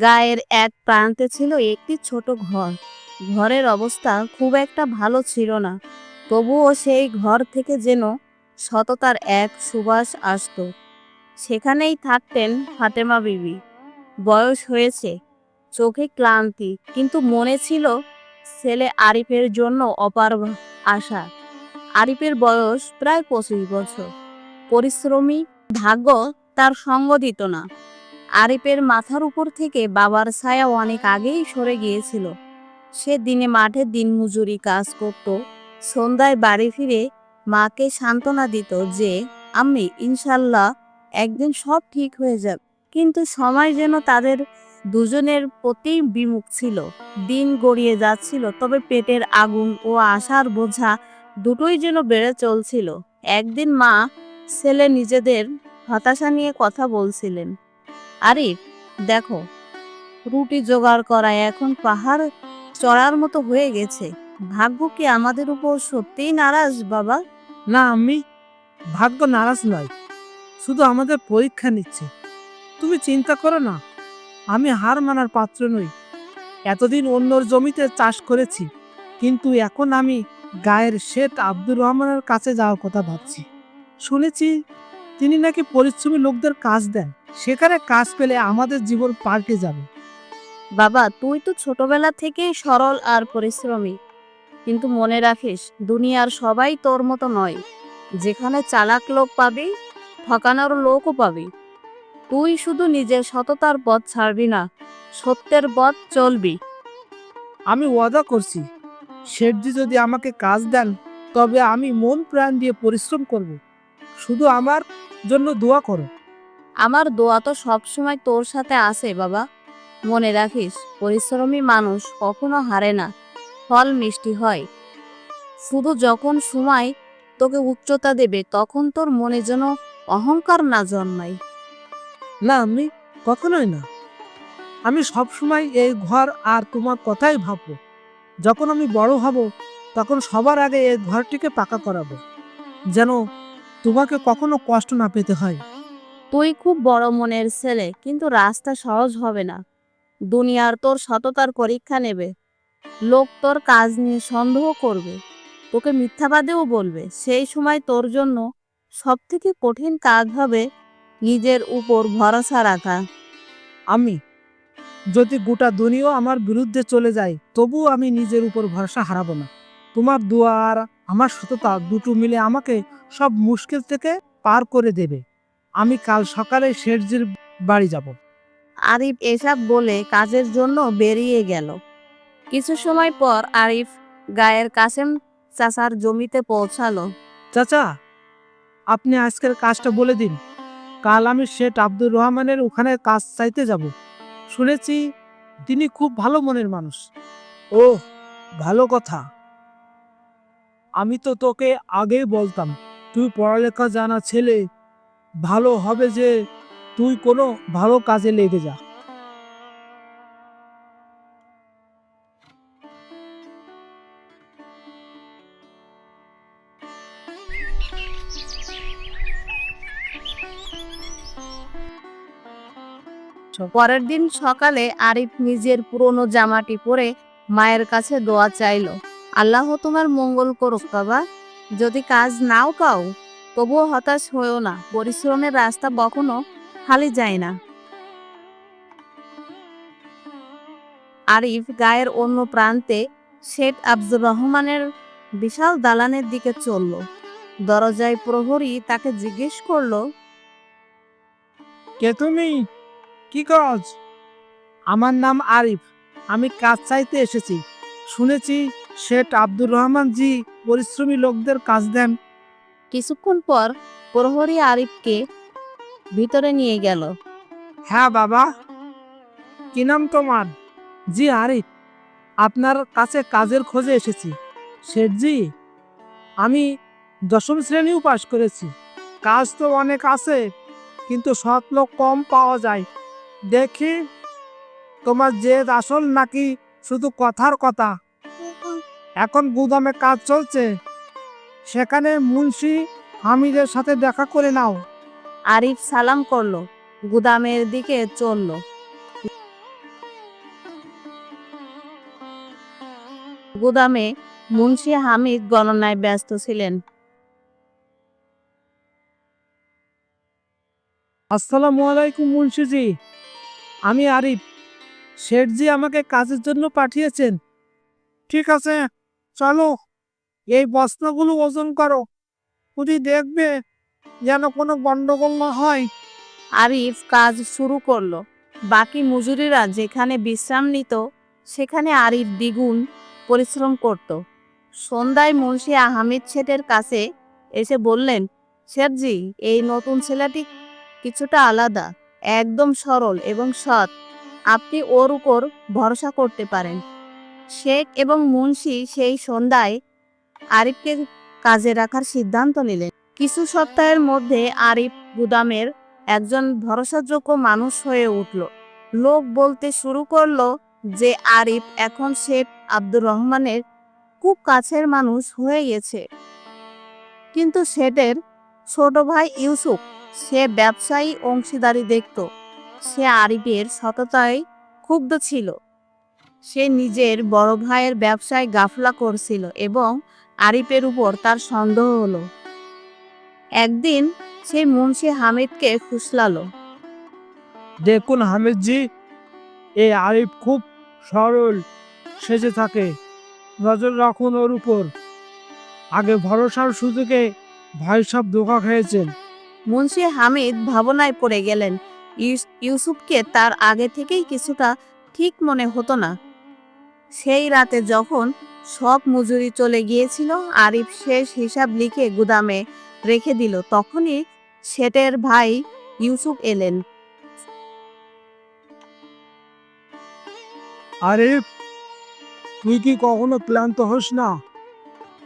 গায়ের এক প্রান্তে ছিল একটি ছোট ঘর। ঘরের অবস্থা খুব একটা ভালো ছিল না। তবুও সেই ঘর থেকে যেন সততার এক সুবাস আসতো। সেখানেই থাকতেন ফাতেমা বিবি। বয়স হয়েছে, চোখে ক্লান্তি, কিন্তু মনে ছিল ছেলে আরিফের জন্য অপার আশা। আরিফের বয়স প্রায় পঁচিশ বছর। পরিশ্রমী, ভাগ্য তার সঙ্গ দিত না। আরিফের মাথার উপর থেকে বাবার ছায়া অনেক আগেই সরে গিয়েছিল। সে দিনে মাঠে দিনমজুরি কাজ করত, সন্ধ্যায় বাড়ি ফিরে মাকে সান্ত্বনা দিত যে আমি ইনশাল্লাহ একদিন সব ঠিক হয়ে যাবে। কিন্তু সময় যেন তাদের দুজনের প্রতি বিমুখ ছিল। দিন গড়িয়ে যাচ্ছিল, তবে পেটের আগুন ও আশার বোঝা দুটোই যেন বেড়ে চলছিল। একদিন মা ছেলে নিজেদের হতাশা নিয়ে কথা বলছিলেন। আরিফ দেখো, রুটি জোগাড় করা এখন পাহাড় চড়ার মতো হয়ে গেছে। ভাগ্য কি আমাদের উপর সত্যিই নারাজ, বাবা? না আমি ভাগ্য নারাজ নয়। শুধু আমাদের পরীক্ষা নিচ্ছে। তুমি চিন্তা করো না, আমি হার মানার পাত্র নই। এতদিন অন্যর জমিতে চাষ করেছি, কিন্তু এখন আমি গায়ের শেঠ আব্দুর রহমানের কাছে যাওয়ার কথা ভাবছি। শুনেছি তিনি নাকি পরিশ্রমী লোকদের কাজ দেন। সেখানে কাজ পেলে আমাদের জীবন পাল্টে যাবে। বাবা তুই তো ছোটবেলা থেকেই সরল আর পরিশ্রমী। কিন্তু মনে রাখিস দুনিয়ার সবাই তোর মতো নয়। যেখানে চালাক লোক পাবি ঠকানোর লোকও পাবি। তুই শুধু নিজের সততার পথ ছাড়বি না সত্যের পথ চলবি। আমি ওয়াদা করছি শেঠজি যদি আমাকে কাজ দেন তবে আমি মন প্রাণ দিয়ে পরিশ্রম করব। শুধু আমার জন্য দোয়া করো। আমার দোয়া তো সবসময় তোর সাথে আছে বাবা। মনে রাখিস পরিশ্রমী মানুষ কখনো হারে না। ফল মিষ্টি হয়। শুধু যখন সময় তোকে উচ্চতা দেবে তখন তোর মনে যেন অহংকার না জন্মায়। না আমি কখনোই না। আমি সব সময় এই ঘর আর তোমার কথাই ভাববো। যখন আমি বড় হব তখন সবার আগে এই ঘরটিকে পাকা করাবো। যেন তোমাকে কখনো কষ্ট না পেতে হয়। তুই খুব বড় মনের ছেলে কিন্তু রাস্তা সহজ হবে না। দুনিয়ার তোর সততার পরীক্ষা নেবে। লোক তোর কাজ নিয়ে সন্দেহ করবে। তোকে মিথ্যাবাদেও বলবে। সেই সময় তোর জন্য সব থেকে কঠিন কাজ হবে নিজের উপর ভরসা রাখা। আমি যদি গোটা দুনিয়া আমার বিরুদ্ধে চলে যায় তবুও আমি নিজের উপর ভরসা হারাবো না। তোমার দোয়া আর আমার সততা দুটো মিলে আমাকে সব মুশকিল থেকে পার করে দেবে। আমি কাল সকালে শেঠজির বাড়ি যাব। আরিফ এসব বলে কাজের জন্য বেরিয়ে গেল। কিছু সময় পর আরিফ গায়ের কাসেম চাচার জমিতে পৌঁছালো। চাচা আপনি আজকের কাজটা বলে দিন। কাল আমি শেঠ আব্দুর রহমানের ওখানে কাজ চাইতে যাব। শুনেছি তিনি খুব ভালো মনের মানুষ। ও ভালো কথা। আমি তো তোকে আগেই বলতাম, তুই পড়ালেখা জানা ছেলে, ভালো হবে যে তুই কোনো ভালো কাজে লেগে যা। পরের দিন সকালে আরিফ নিজের পুরনো জামাটি পরে মায়ের কাছে দোয়া চাইলো। আল্লাহ তোমার মঙ্গল করুক বাবা। যদি কাজ নাও পাও, তবুও হতাশ হয়েও না, পরিশ্রমের রাস্তা কখনো খালি যায় না। আরিফ গায়ের অন্য প্রান্তে শেখ আব্দুর রহমানের বিশাল দালানের দিকে চলল। দরজায় প্রহরী তাকে জিজ্ঞেস করল, কে তুমি? কি কাজ? আমার নাম আরিফ, আমি কাজ চাইতে এসেছি। শুনেছি শেঠ আব্দুর রহমান জি পরিশ্রমী লোকদের কাজ দেন। কিছুক্ষণ পর প্রহরী আরিফকে ভিতরে নিয়ে গেল। হ্যাঁ বাবা। কি নাম তোমার? জি আরিফ। আপনার কাছে কাজের খোঁজে এসেছি। শেঠজি আমি দশম শ্রেণীও পাশ করেছি। কাজ তো অনেক আছে কিন্তু সৎ লোক কম পাওয়া যায়। দেখি তোমার জেদ আসল নাকি শুধু কথার কথা? এখন গুদামে কাজ চলছে। সেখানে মুন্সি হামিদের সাথে দেখা করে নাও। আরিফ সালাম করল গুদামের দিকে চলল। গুদামে মুন্সি হামিদ গণনায় ব্যস্ত ছিলেন। আসসালামু আলাইকুম মুন্সিজি আমি আরিফ। শেঠজি আমাকে কাজের জন্য পাঠিয়েছেন। ঠিক আছে চলো, এই বস্তাগুলো ওজন করো। তুমি দেখবে যেন কোনো গন্ডগোল না হয়। আরিফ কাজ শুরু করল। বাকি মজুরিরা যেখানে বিশ্রাম নিত, সেখানে আরিফ দ্বিগুণ পরিশ্রম করত। সন্ধ্যায় মুন্সি আহমেদ শেঠের কাছে এসে বললেন, শেঠজি, এই নতুন ছেলেটি কিছুটা আলাদা, একদম সরল এবং সৎ। আপনি ওর উপর ভরসা করতে পারেন। শেখ এবং মুন্সি সেই সন্ধ্যায় আরিফকে কাজে রাখার সিদ্ধান্ত নিলেন। কিছু সপ্তাহের মধ্যে আরিফ গুদামের একজন ভরসাযোগ্য মানুষ হয়ে উঠল। লোক বলতে শুরু করল যে আরিফ এখন শেখ আব্দুর রহমানের খুব কাছের মানুষ হয়ে গেছে। কিন্তু শেঠের ছোট ভাই ইউসুফ, সে ব্যবসায়ী অংশীদারি দেখত। সে আরিফের সততায় ক্ষুব্ধ ছিল। সে নিজের বড় ভাইয়ের ব্যবসায় গাফলা করছিল এবং আরিফের উপর তার সন্দেহ হলো। একদিন সে মুন্সি হামিদকে ফুসলালো দেখুন হামিদজি এই আরিফ খুব সরল সেজে থাকে। নজর রাখুন ওর উপর। আগে ভরসার সুযোগে ভাই সব ধোকা খেয়েছেন। মুন্সি হামিদ ভাবনায় পড়ে গেলেন ইউস- ইউসুফকে তার আগে থেকেই কিছুটা ঠিক মনে হতো না। সেই রাতে যখন সব মজুরি চলে গিয়েছিল, আরিফ শেষ হিসাব লিখে গুদামে রেখে দিল। তখনই শেটের ভাই ইউসুফ এলেন। আরিফ, তুই কি কখনো ক্লান্ত হোস না?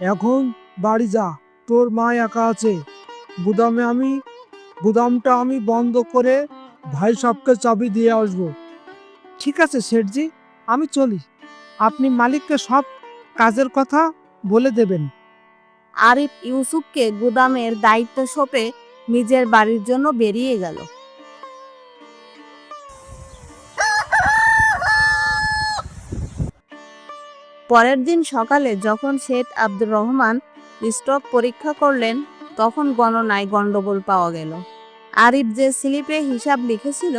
এখন বাড়ি যা, তোর মা একা আছে। গুদামে আমি, গুদামটা আমি বন্ধ করে ভাই সবকে চাবি দিয়ে আসব। ঠিক আছে, শেঠজি, আমি চলি। আপনি মালিককে সব কাজের কথা বলে দেবেন। আরিফ ইউসুফকে গুদামের দায়িত্ব সঁপে নিজের বাড়ির জন্য বেরিয়ে গেল। পরের দিন সকালে যখন শেখ আব্দুর রহমান স্টক পরীক্ষা করলেন, তখন গণনায় গন্ডগোল পাওয়া গেল। আরিফ যে স্লিপে হিসাব লিখেছিল,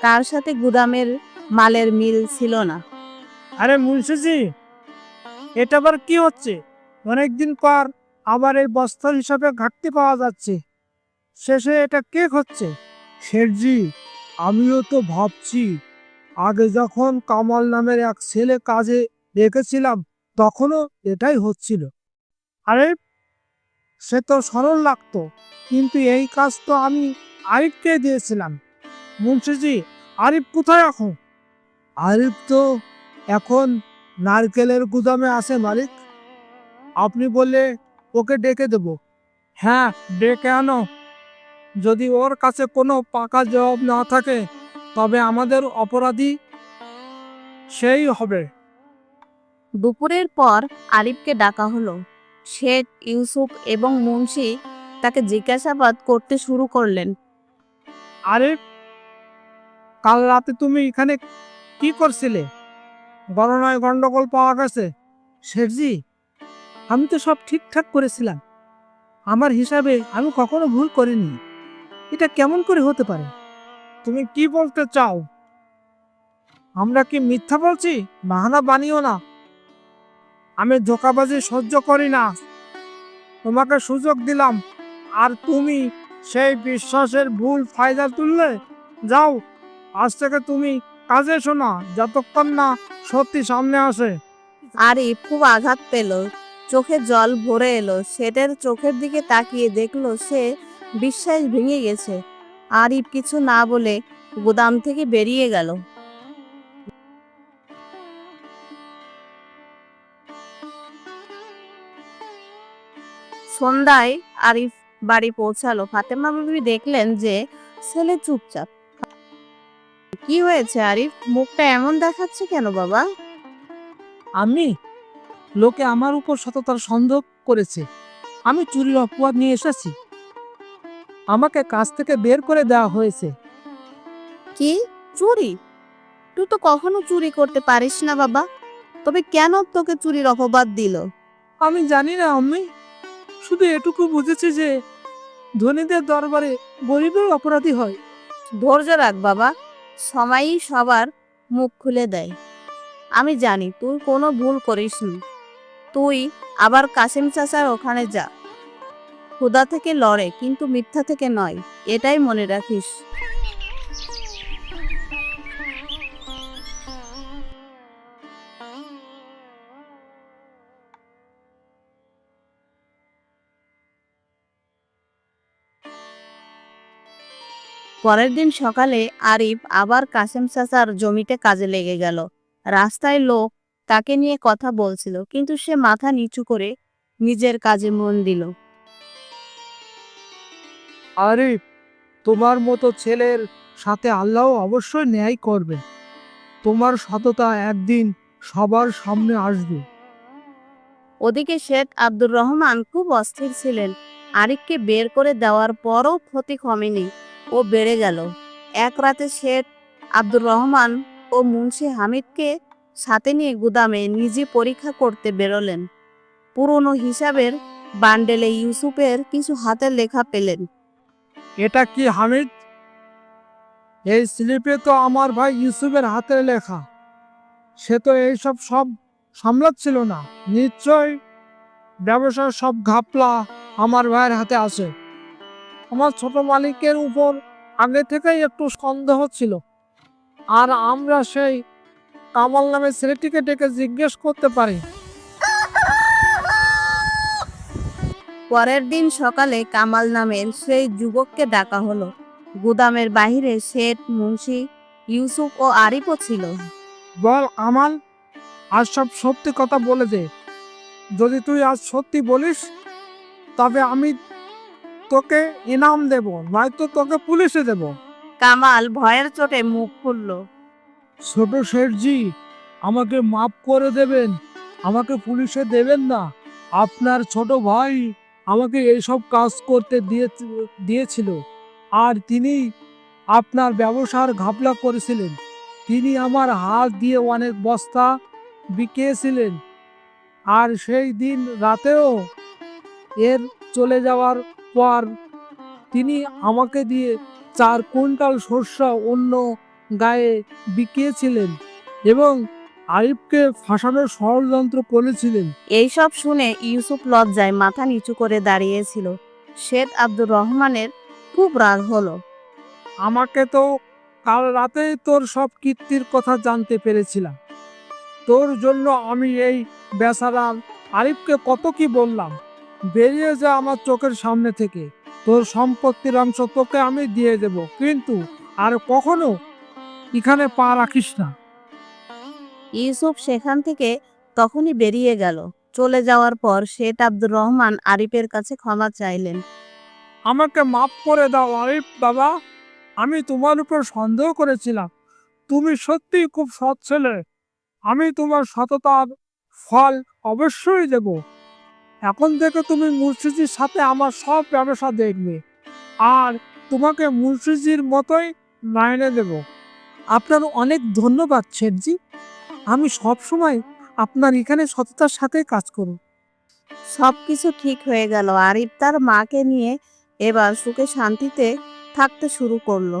তার সাথে গুদামের মালের মিল ছিল না। আরে মুন্সিজি, এটা আবার কি হচ্ছে? অনেকদিন পর আবার এই বস্তার হিসাবে ঘাটতি পাওয়া যাচ্ছে। শেষে এটা কে হচ্ছে শেঠজি আমিও তো ভাবছি, আগে যখন কামাল নামের এক ছেলে কাজে রেখেছিলাম তখনও এটাই হচ্ছিল। আরে, সে তো সরল লাগতো, কিন্তু এই কাজ তো আমি আরিফকে দিয়েছিলাম। মুন্সিজি, আরিফ কোথায় এখন? আরিফ তো এখন নারকেলের গুদামে আছে মালিক। আপনি বললে ওকে ডেকে দেব। হ্যাঁ ডেকে আনো। যদি ওর কাছে কোনো পাকা জবাব না থাকে তবে আমাদের অপরাধী সেই হবে। দুপুরের পর আরিফকে ডাকা হলো। শেখ ইউসুফ এবং মুন্সি তাকে জিজ্ঞাসাবাদ করতে শুরু করলেন। আরিফ কাল রাতে তুমি এখানে কি করছিলে? গণনায় গন্ডগোল পাওয়া গেছে? শেঠজি, আমি তো সব ঠিকঠাক করেছিলাম। আমার হিসাবে আমি কখনো ভুল করিনি। এটা কেমন করে হতে পারে? তুমি কি বলতে চাও? আমরা কি মিথ্যা বলছি? বাহানা বানিও না। আমি ধোকাবাজি সহ্য করি না। তোমাকে সুযোগ দিলাম। আর তুমি সেই বিশ্বাসের ভুল ফায়দা তুললে? যাও, আজ থেকে তুমি কাজে এসো না যতক্ষণ না সত্যি সামনে আসে। আরিফ খুব আঘাত পেল। চোখে জল ভরে এলো। শেঠের চোখের দিকে তাকিয়ে দেখল সে বিশ্বাস ভেঙে গেছে। আরিফ কিছু না বলে গুদাম থেকে বেরিয়ে গেল। সন্ধ্যায় আরিফ বাড়ি পৌঁছালো। ফাতেমা বিবি দেখলেন যে ছেলে চুপচাপ। কি হয়েছে আরিফ? মুখটা এমন দেখাচ্ছে কেন বাবা? আমি? লোকে আমার উপর সততার সন্দেহ করেছে। আমি চুরির অপবাদ নিয়ে এসেছি। আমাকে কাজ থেকে বের করে দেওয়া হয়েছে। কি? চুরি? তুই তো কখনো চুরি করতে পারিস না বাবা। তবে কেন তোকে চুরির অপবাদ দিল? আমি জানি না আমি শুধু এটুকু বুঝেছি যে ধনীদের দরবারে গরিবের অপরাধী হয়। ধৈর্য রাখ বাবা। সময়ই সবার মুখ খুলে দেয়। আমি জানি, তুই কোনো ভুল করিসনি। তুই আবার কাসিম চাচার ওখানে যা। ক্ষুদা থেকে লড়ে, কিন্তু মিথ্যা থেকে নয়, এটাই মনে রাখিস। পরের দিন সকালে আরিফ আবার কাসেম চাচার জমিতে কাজে লেগে গেল। রাস্তায় লোক তাকে নিয়ে কথা বলছিল কিন্তু সে মাথা নিচু করে নিজের কাজে মন দিল। আরে তোমার মতো ছেলের সাথে আল্লাহ অবশ্যই ন্যায় করবে। তোমার সততা একদিন সবার সামনে আসবে। ওদিকে শেখ আব্দুর রহমান খুব অস্থির ছিলেন। আরিফকে বের করে দেওয়ার পরও ক্ষতি কমেনি। ও বেড়ে গেল। এক রাতে শেখ আব্দুর রহমান ও মুন্সি হামিদকে সাথে নিয়ে গুদামে নিজে পরীক্ষা করতে বেরোলেন। পুরনো হিসাবের বান্ডেলে ইউসুফের কিছু হাতের লেখা পেলেন। এটা কি হামিদ? এই স্লিপে তো আমার ভাই ইউসুফের হাতের লেখা। সে তো এইসব সব সামলাচ্ছিল না। নিশ্চয় ব্যবসার সব ঘাপলা আমার ভাইয়ের হাতে আছে। আমার ছোট মালিকের উপর আগে থেকেই একটু সন্দেহ ছিল। আর আমরা সেই কামাল নামে ছেলেটিকে ডেকে জিজ্ঞেস করতে পারি। পরের দিন সকালে কামাল নামের সেই যুবককে ডাকা হলো। গুদামের বাহিরে শেঠ মুন্সি ইউসুফ ও আরিফও ছিল। বল আমাল আজ সব সত্যি কথা বলে দে। যদি তুই আজ সত্যি বলিস তবে আমি তোকে ইনাম দেব নয়তো তোকে পুলিশে দেব। কামাল ভয়ের চোটে মুখ খুলল। ছোট শেঠজি আমাকে মাফ করে দেবেন আমাকে পুলিশে দেবেন না। আপনার ছোট ভাই আমাকে এইসব কাজ করতে দিয়ে দিয়েছিল। আর তিনি আপনার ব্যবসার ঘাপলা করেছিলেন। তিনি আমার হাত দিয়ে অনেক বস্তা বিকিয়েছিলেন। আর সেই দিন রাতেও এর চলে যাওয়ার পর। তিনি আমাকে দিয়ে চার কুইন্টাল শস্য অন্য গায়ে বিকিয়েছিলেন এবং আরিফকে ফাঁসানোর ষড়যন্ত্র করেছিলেন। এইসব শুনে ইউসুফ লজ্জায় মাথা নিচু করে দাঁড়িয়েছিল। শেখ আব্দুর রহমানের খুব রাগ হলো। আমাকে তো কাল রাতেই তোর সব কীর্তির কথা জানতে পেরেছিলাম। তোর জন্য আমি এই বেচারাম আরিফকে কত কি বললাম। বেরিয়ে যা আমার চোখের সামনে থেকে। তোর সম্পত্তির অংশ তোকে আমি দিয়ে দেব। কিন্তু আর কখনো এখানে পা রাখিস না। ইউসুফ সেখান থেকে তখনই বেরিয়ে গেল। চলে যাওয়ার পর শেঠ আব্দুর রহমান আরিফের কাছে ক্ষমা চাইলেন। আমাকে মাফ করে দাও আরিফ বাবা। আমি তোমার উপর সন্দেহ করেছিলাম। তুমি সত্যিই খুব সৎ ছেলে। আমি তোমার সততার ফল অবশ্যই দেব। এখন থেকে তুমি মুর্শিজির সাথে আমার সব ব্যবসা দেখবে। আর তোমাকে মুর্শিজির মতোই মাইনে দেব। আপনার অনেক ধন্যবাদ, শেঠজি। আমি সব সময় আপনার এখানে সততার সাথে কাজ করব। সবকিছু ঠিক হয়ে গেল। আরিফ তার মাকে নিয়ে এবার সুখে শান্তিতে থাকতে শুরু করল।